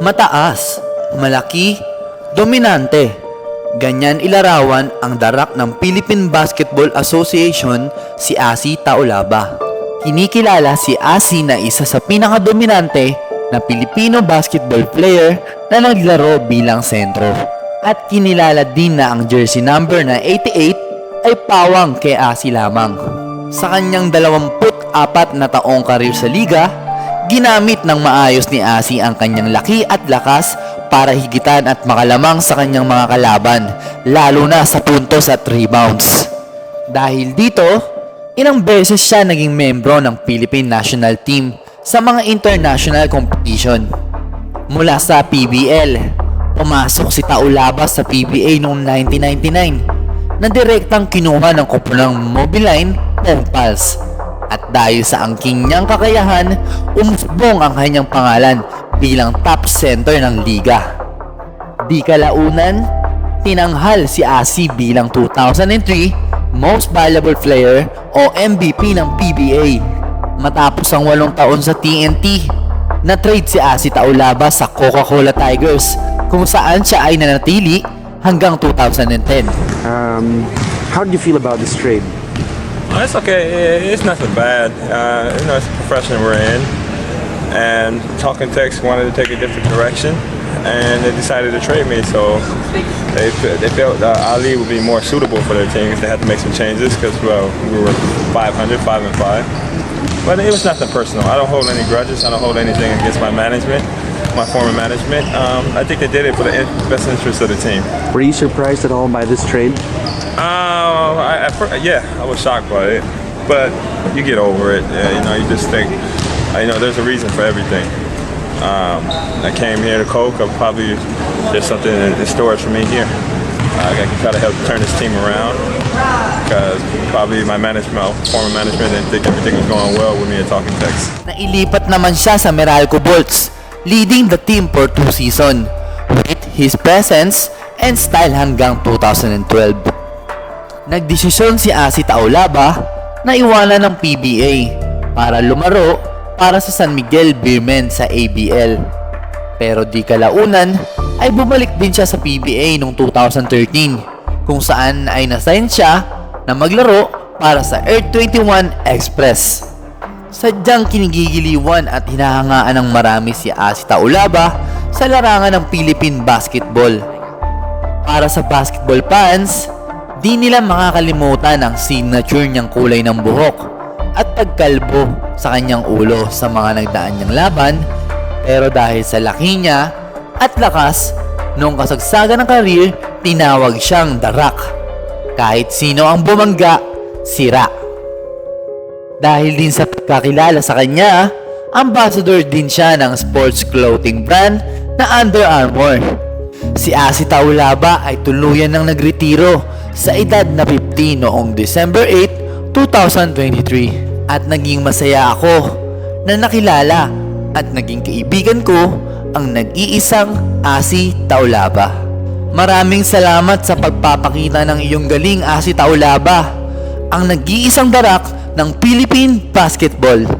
Mataas, malaki, dominante. Ganyan ilarawan ang darak ng Philippine Basketball Association si Asi Taulaba. Kinikilala si Asi na isa sa pinakadominante na Pilipino basketball player na naglaro bilang sentro. At kinilala din na ang jersey number na 88 ay pawang kay Asi lamang. Sa kanyang 24 na taong karir sa liga, ginamit ng maayos ni Asi ang kanyang laki at lakas para higitan at makalamang sa kanyang mga kalaban, lalo na sa puntos at rebounds. Dahil dito, ilang beses siya naging membro ng Philippine National Team sa mga international competition. Mula sa PBL, pumasok si Taulabas sa PBA noong 1999 na direktang kinuha ng kopolang Mobiline Pals. At dahil sa angking niyang kakayahan, umusbong ang kanyang pangalan bilang top center ng liga. Di kalaunan, tinanghal si Asi bilang 2003 Most Valuable Player o MVP ng PBA. Matapos ang walong taon sa TNT, na-trade si Asi Taulaba sa Coca-Cola Tigers kung saan siya ay nanatili hanggang 2010. Um, how did you feel about this trade? It's okay. It's nothing bad. Uh, you know, it's a profession we're in, and Talking Tex wanted to take a different direction, and they decided to trade me. So they they felt uh, Ali would be more suitable for their team if they had to make some changes because well, we were 500, five and five. But it was nothing personal. I don't hold any grudges. I don't hold anything against my management, my former management. Um, I think they did it for the in- best interest of the team. Were you surprised at all by this trade? Um, I, at fir- yeah, I was shocked by it, but you get over it. Yeah, you know, you just think, you know, there's a reason for everything. Um, I came here to Coke. I'm probably there's something in, in storage for me here. Uh, I can try to help turn this team around because probably my management, former management, didn't think everything was going well with me at Talking Tex. Nailipat naman siya sa Meralco Bolts, leading the team for two season with his presence and style hanggang 2012. Nagdesisyon si Asi Taulaba na iwanan ng PBA para lumaro para sa San Miguel Beermen sa ABL. Pero di kalaunan ay bumalik din siya sa PBA noong 2013 kung saan ay nasign siya na maglaro para sa Earth 21 Express. Sadyang kinigigiliwan at hinahangaan ng marami si Asi Taulaba sa larangan ng Philippine basketball. Para sa basketball fans, di nila makakalimutan ang signature niyang kulay ng buhok at pagkalbo sa kanyang ulo sa mga nagdaan niyang laban pero dahil sa laki niya at lakas, noong kasagsagan ng karir, tinawag siyang The Rock. Kahit sino ang bumangga, sira. Dahil din sa pagkakilala sa kanya, ambassador din siya ng sports clothing brand na Under Armour. Si Asi Taulaba ay tuluyan ng nagretiro sa edad na 50 noong December 8, 2023 at naging masaya ako na nakilala at naging kaibigan ko ang nag-iisang Asi Taulaba. Maraming salamat sa pagpapakita ng iyong galing Asi Taulaba, ang nag-iisang darak ng Philippine Basketball.